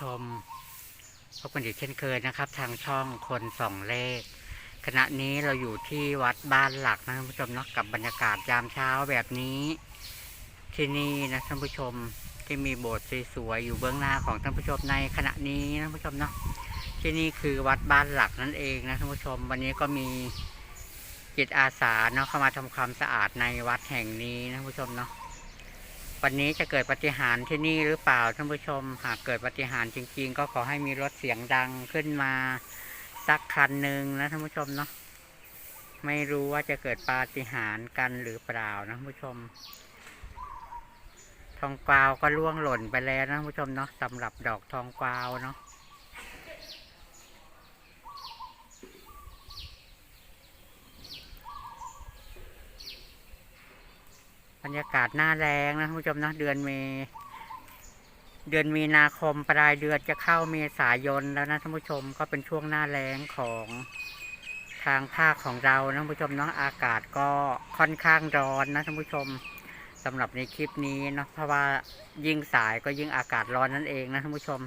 ชมพบกันอีกเช่นเคยนะครับ ทางช่องคนส่องเลข ขณะนี้เราอยู่ที่วัดบ้านหลักนะท่านผู้ชมเนาะกับบรรยากาศยามเช้าแบบนี้ ที่นี่นะท่านผู้ชมที่มีโบสถ์สวยๆอยู่เบื้องหน้าของท่านผู้ชมในขณะนี้นะท่านผู้ชมเนาะที่นี่คือวัดบ้านหลักนั่นเองนะท่านผู้ชม วันนี้ก็มีจิตอาสาเนาะเข้ามาทำความสะอาดในวัดแห่งนี้นะท่านผู้ชมเนาะ วันนี้จะเกิดปฏิหารที่นี่หรือเปล่าท่านผู้ชม หากเกิดปฏิหารจริง ๆ ก็ขอให้มีรถเสียงดังขึ้นมาสักคันหนึ่งนะท่านผู้ชมเนาะไม่รู้ว่าจะเกิดปาฏิหาริย์กันหรือเปล่านะท่านผู้ชม ทองกวาวก็ล่วงหล่นไปแล้วนะท่านผู้ชมเนาะสำหรับดอกทองกวาวเนาะ บรรยากาศหน้าแรงนะท่านผู้ชมนะเดือนเมเดือนมีนาคมปลายเดือนจะเข้าเมษายนแล้วนะท่านผู้ชมก็เป็นช่วงหน้าแรงของทางภาคของเรานะท่านผู้ชมเนาะอากาศก็ค่อนข้างร้อนนะท่านผู้ชมสำหรับในคลิปนี้เนาะเพราะว่ายิ่งสายก็ยิ่งอากาศร้อนนั่นเองนะท่านผู้ชม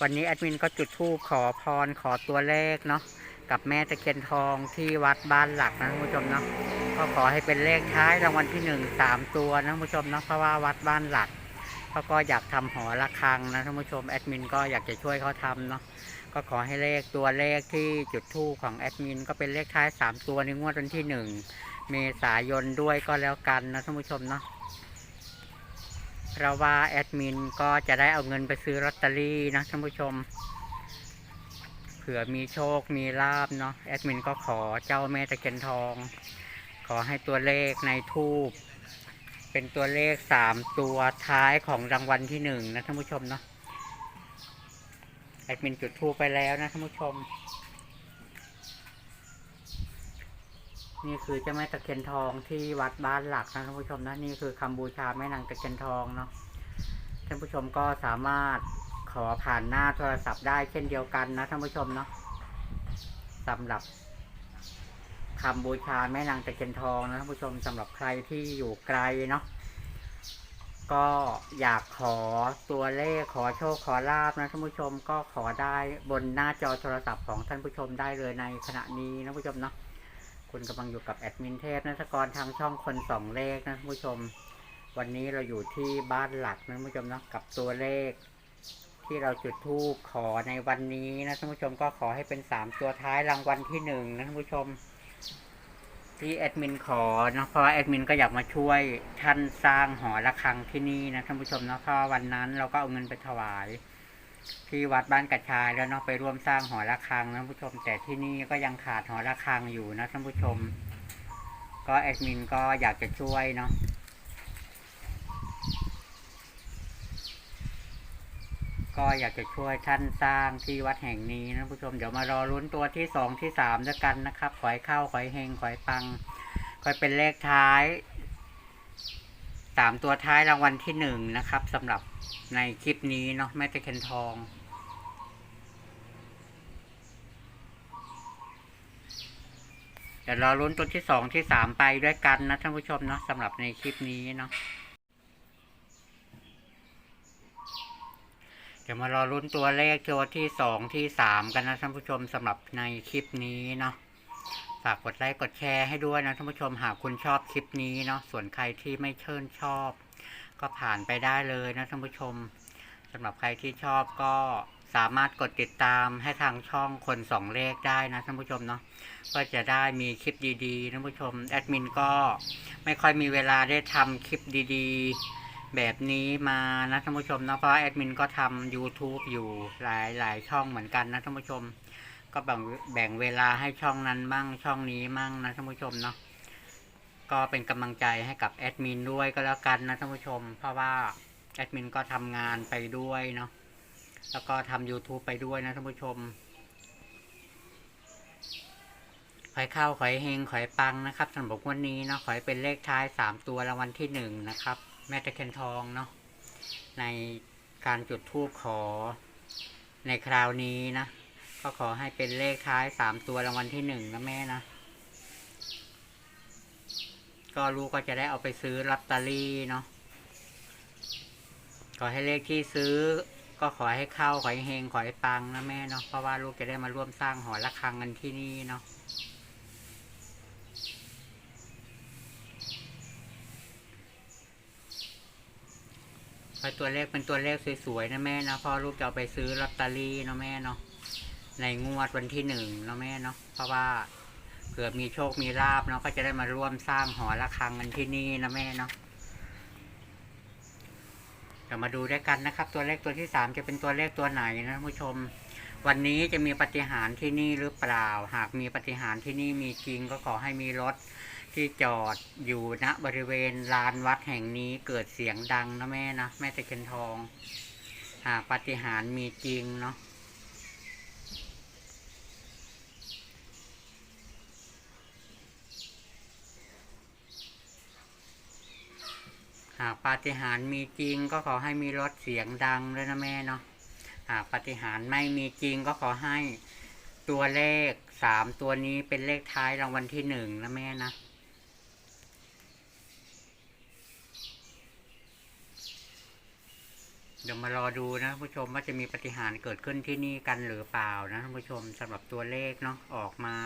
วันนี้แอดมินก็จุดธูปขอพรขอตัวเลขเนาะกับแม่ตะเคียนทองที่วัดบ้านหลักนะท่านผู้ชมเนาะ ก็ขอให้เป็นเลขท้ายรางวัลที่หนึ่งสามตัวนะท่านผู้ชมเนาะเพราะว่าวัดบ้านหลักเขาก็อยากทำหอระฆังนะท่านผู้ชมแอดมินก็อยากจะช่วยเขาทำเนาะก็ขอให้เลขตัวเลขที่จุดทูปของแอดมินก็เป็นเลขท้ายสามตัวในงวดวันที่หนึ่งเมษายนด้วยก็แล้วกันนะท่านผู้ชมเนาะเพราะว่าแอดมินก็จะได้เอาเงินไปซื้อลอตเตอรี่นะท่านผู้ชมเผื่อมีโชคมีลาบเนาะแอดมินก็ขอเจ้าแม่ตะเคียนทอง ขอให้ตัวเลขในทูปเป็นตัวเลขสามตัวท้ายของรางวัลที่หนึ่งนะท่านผู้ชมเนาะแอดมินจุดทูปไปแล้วนะท่านผู้ชม นี่คือเจ้าแม่ตะเคียนทองที่วัดบ้านหลักนะท่านผู้ชมนะนี่คือคำบูชาแม่นางตะเคียนทองเนาะท่านผู้ชมก็สามารถขอผ่านหน้าโทรศัพท์ได้เช่นเดียวกันนะท่านผู้ชมเนาะสำหรับ คำบูชาแม่นางตะเคียนทองนะท่านผู้ชมสำหรับใครที่อยู่ไกลเนาะก็อยากขอตัวเลขขอโชคขอลาบนะท่านผู้ชมก็ขอได้บนหน้าจอโทรศัพท์ของท่านผู้ชมได้เลยในขณะนี้นะผู้ชมเนาะคุณกำลังอยู่กับแอดมินเทพนักกรทางช่องคนสองเลขนะท่านผู้ชม วันนี้เราอยู่ที่บ้านหลักนะท่านผู้ชมเนาะกับตัวเลข ที่เราจุดธูปขอในวันนี้นะท่านผู้ชมก็ขอให้เป็นสามตัวท้ายรางวัลที่หนึ่งนะท่านผู้ชม ที่แอดมินขอเนาะเพราะว่าแอดมินก็อยากมาช่วยท่านสร้างหอระฆังที่นี่นะท่านผู้ชมเนาะเพราะวันนั้นเราก็เอาเงินไปถวาย ที่วัดบ้านกระชายแล้วเนาะไปร่วมสร้างหอระฆังนะท่านผู้ชม แต่ที่นี่ก็ยังขาดหอระฆังอยู่นะท่านผู้ชม ก็แอดมินก็อยากจะช่วยเนาะ ก็อยากจะช่วยท่านสร้างที่วัดแห่งนี้นะผู้ชมเดี๋ยวมารอลุ้นตัวที่สองที่สามด้วยกันนะครับ ขอให้เข้าขอให้เฮงขอให้ปังขอให้เป็นเลขท้ายสามตัวท้ายรางวัลที่หนึ่งนะครับสำหรับในคลิปนี้เนาะแม่ตะเคียนทองเดี๋ยวรอลุ้นตัวที่สองที่สามไปด้วยกันนะท่านผู้ชมเนาะสำหรับในคลิปนี้เนาะ เดี๋ยวมารอลุ้นตัวเลขตัวที่สองที่สามกันนะท่านผู้ชมสำหรับในคลิปนี้เนาะฝากกดไลค์กดแชร์ให้ด้วยนะท่านผู้ชมหากคุณชอบคลิปนี้เนาะส่วนใครที่ไม่เชิญชอบ ก็ผ่านไปได้เลยนะท่านผู้ชมสำหรับใครที่ชอบก็สามารถกดติดตามให้ทางช่องคนสองเลขได้นะท่านผู้ชมเนาะก็จะได้มีคลิปดีๆท่านผู้ชมแอดมินก็ไม่ค่อยมีเวลาได้ทำคลิปดีๆ แบบนี้มานะท่านผู้ชมเนาะเพราะแอดมินก็ทำ YouTube อยู่หลายหลายช่องเหมือนกันนะท่านผู้ชม ก็แบ่งแบ่งเวลาให้ช่องนั้นมั่งช่องนี้มั่งนะท่านผู้ชมเนาะก็เป็นกำลังใจให้กับแอดมินด้วยก็แล้วกันนะท่านผู้ชม เพราะว่าแอดมินก็ทำงานไปด้วยเนาะแล้วก็ทำ YouTube ไปด้วยนะท่านผู้ชมขอให้เข้าขอให้เฮงขอให้ปังนะครับสำหรับวันนี้เนาะขอให้เป็นเลขท้ายสามตัวรางวัลที่หนึ่งนะครับ ม่ตะเคียนทองเนาะในการจุดธูปขอในคราวนี้นะ ก็ขอให้เป็นเลขท้ายสามตัวรางวัลที่หนึ่งนะแม่นะ ก็ลูกก็จะได้เอาไปซื้อลอตเตอรี่เนาะขอให้เลขที่ซื้อ ก็ขอให้เข้าขอให้เฮงขอให้ปังนะแม่เนาะเพราะว่าลูกจะได้มาร่วมสร้างหอระฆังกันที่นี่เนาะ ขอให้ตัวเลขเป็นตัวเลขสวยๆนะแม่นะพ่อลูกจะเอาไปซื้อลอตเตอรี่เนาะแม่เนาะในงวดวันที่หนึ่งเนาะแม่เนาะเพราะว่าเกิดมีโชคมีลาบเนาะก็จะได้มาร่วมสร้างหอระฆังกันที่นี่นะแม่เนาะเดี๋ยวมาดูด้วยกันนะครับ ตัวเลขตัวที่สามจะเป็นตัวเลขตัวไหนนะท่านผู้ชม วันนี้จะมีปฏิหารที่นี่หรือเปล่า หากมีปฏิหารที่นี่มีจริงก็ขอให้มีรถ ที่จอดอยู่ณบริเวณลานวัดแห่งนี้เกิดเสียงดังนะแม่นะ แม่ตะเคียนทอง หากปฏิหารมีจริงเนาะหากปาฏิหาริย์มีจริงก็ขอให้มีรถเสียงดังด้วยนะแม่เนาะหากปาฏิหาริย์ไม่มีจริงก็ขอให้ตัวเลขสามตัวนี้เป็นเลขท้ายรางวัลที่หนึ่งนะแม่นะ เดี๋ยวมารอดูนะผู้ชมว่าจะมีปฏิหารเกิดขึ้นที่นี่กันหรือเปล่านะท่านผู้ชมสำหรับตัวเลขเนาะออกมา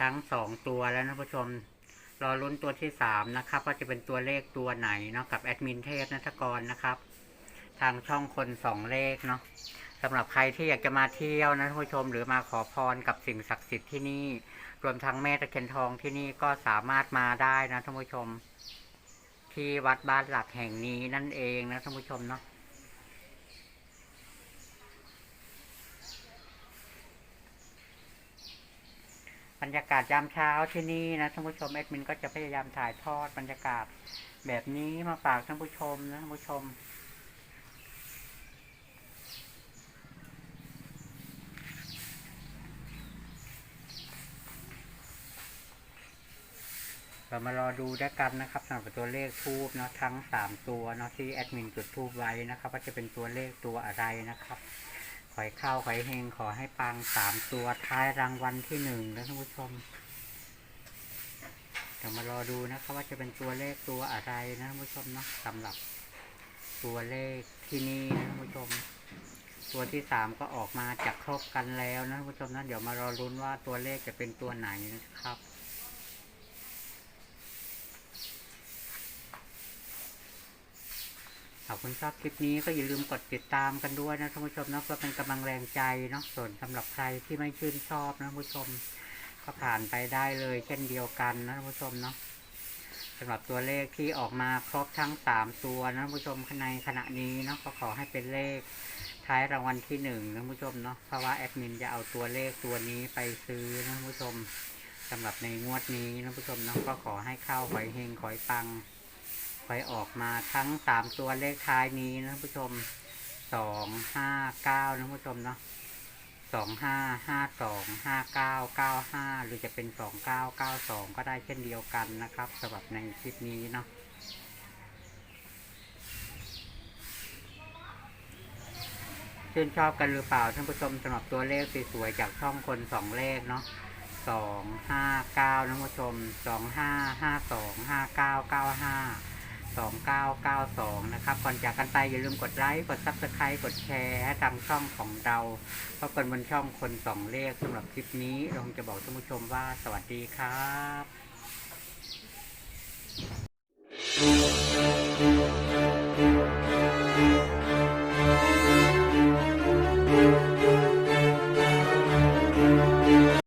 ทั้งสองตัวแล้วนะผู้ชม รอลุ้นตัวที่สามนะครับว่าจะเป็นตัวเลขตัวไหนเนาะกับแอดมินเทพนัทกรนะครับ ทางช่องคนสองเลขเนาะสำหรับใครที่อยากจะมาเที่ยวนะท่านผู้ชม หรือมาขอพรกับสิ่งศักดิ์สิทธิ์ที่นี่ รวมทั้งแม่ตะเคียนทองที่นี่ก็สามารถมาได้นะท่านผู้ชม ที่วัดบ้านหลักแห่งนี้นั่นเองนะท่านผู้ชมเนาะ บรรยากาศยามเช้าที่นี่นะท่านผู้ชมแอดมินก็จะพยายามถ่ายทอดบรรยากาศแบบนี้มาฝากท่านผู้ชมนะท่านผู้ชม เรามารอดูด้วยกันนะครับสำหรับตัวเลขทูบเนาะทั้งสามตัวเนาะที่แอดมินจุดทูบไว้นะครับ ว่าจะเป็นตัวเลขตัวอะไรนะครับ ขอให้เข้าขอให้เฮงขอให้ปังสามตัวท้ายรางวัลที่หนึ่งนะท่านผู้ชมเดี๋ยวมารอดูนะครับว่าจะเป็นตัวเลขตัวอะไรนะท่านผู้ชมเนาะสำหรับตัวเลขที่นี่นะท่านผู้ชม ตัวที่สามก็ออกมาจากครบกันแล้วนะท่านผู้ชมนะเดี๋ยวมารอรุ้นว่าตัวเลขจะเป็นตัวไหนนะครับากคุณชอบคลิปนี้ก็อย่าลืมกดติดตามกันด้วยนะท่านผู้ชมนะเพื่อเป็นกำลังแรงใจเนาะส่วนสำหรับใครที่ไม่ชื่นชอบนะท่านผู้ชม ก็ผ่านไปได้เลยเช่นเดียวกันนะท่านผู้ชมเนาะสำหรับตัวเลขที่ออกมาครบทั้งสามตัวนะท่านผู้ชมในขณะนี้เนาะก็ขอให้เป็นเลขท้ายรางวัลที่หนึ่งนะท่านผู้ชมเนาะเพราะว่าแอดมินจะเอาตัวเลขตัวนี้ไปซื้อนะท่านผู้ชมสำหรับในงวดนี้นะท่านผู้ชมเนาะก็ขอให้เข้าขอให้เฮงขอให้ปัง ไปออกมาทั้งสามตัวเลขท้ายนี้นะท่านผู้ชมสองห้าเก้านะท่านผู้ชมเนาะสองห้าห้าสองห้าเก้าเก้าห้าหรือจะเป็นสองเก้าเก้าสองก็ได้เช่นเดียวกันนะครับสำหรับในคลิปนี้เนาะชื่นชอบกันหรือเปล่าท่านผู้ชมสำหรับตัวเลขสวยๆจากช่องคนสองเลขเนาะสองห้าเก้าท่านผู้ชมสองห้าห้าสองห้าเก้าเก้าห้า 2992 นะครับ ก่อนจากกันไปอย่าลืมกดไลค์ กด Subscribe กดแชร์ให้ทางช่องของเราเพราะเป็นบนช่องคนสองเลขสำหรับคลิปนี้เราคงจะบอกท่านผู้ชมว่าสวัสดีครับ「